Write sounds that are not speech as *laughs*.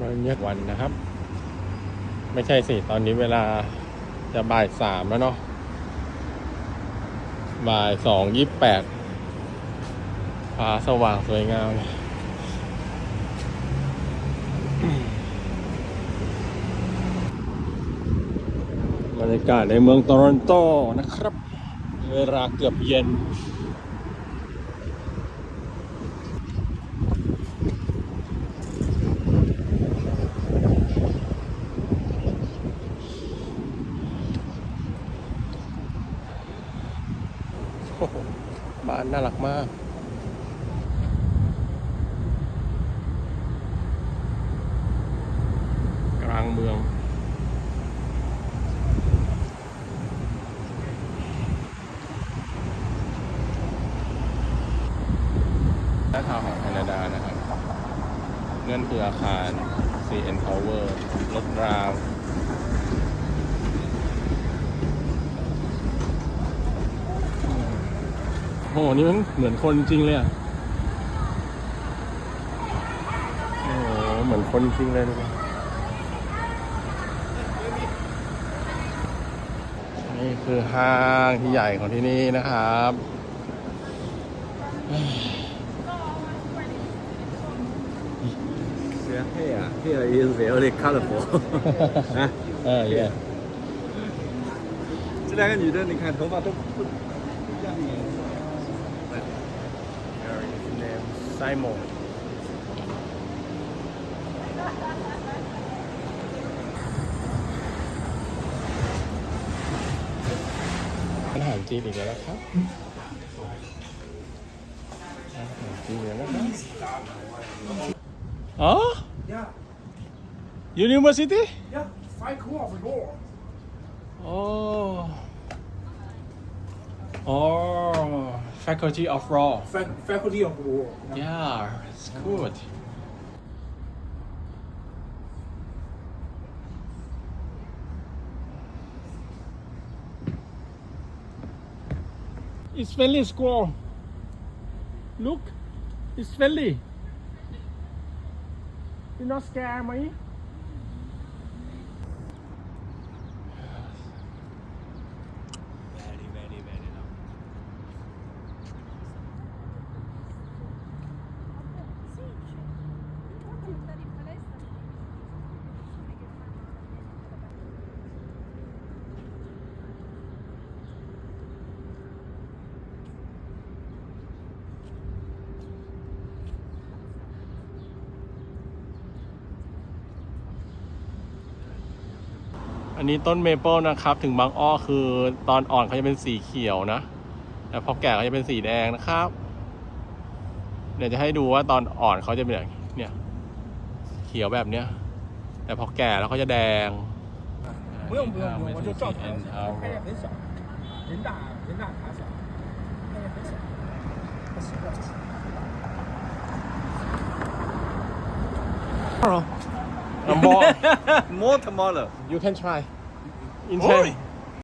วันเยกวันนะครับ ไม่ใช่สิ ตอนนี้เวลาจะบ่ายสามแล้วเนาะบ่ายสองยี่แปดฟ้าสว่างสวยงามบรรยากาศในเมืองโตรอนโตนะครับ เวลาเกือบเย็น บ้านน่ารักมากกลางเมืองและทาวของแคนาดานะครับ นั่นคืออาคาร CN Tower รถราง โอ้โห นี่มันเหมือนคนจริงเลยอ่ะ โอ้โห เหมือนคนจริงเลยนะนี่คือห้างที่ใหญ่ของที่นี่นะครับ Yeah, here, here is very colorful 啊， เออ yeah 这两个女的，你看头发都不不一样颜色。 Simon อาหารจีนอีกแล้วครับอาหารจีนอีกแล้วครับอ๋อ Yeah, University yeah, five cool of law. Faculty of Law Fac- faculty of law. Yeah it's good It's friendly squirrel. Look, it's friendly. You not scared me? อันนี้ต้นเมเปิลนะครับ ถึงบางอ้อคือตอนอ่อนเขาจะเป็นสีเขียวนะ แต่พอแก่เขาจะเป็นสีแดงนะครับ เดี๋ยวจะให้ดูว่าตอนอ่อนเขาจะเป็นอย่างเนี่ย เขียวแบบเนี้ย แต่พอแก่แล้วเขาจะแดง 不用不用不用，我就照常 CN 看也很少，人大人大卡小，看也很少，他习惯 了。more *laughs* More tomorrow. you can try in Oi.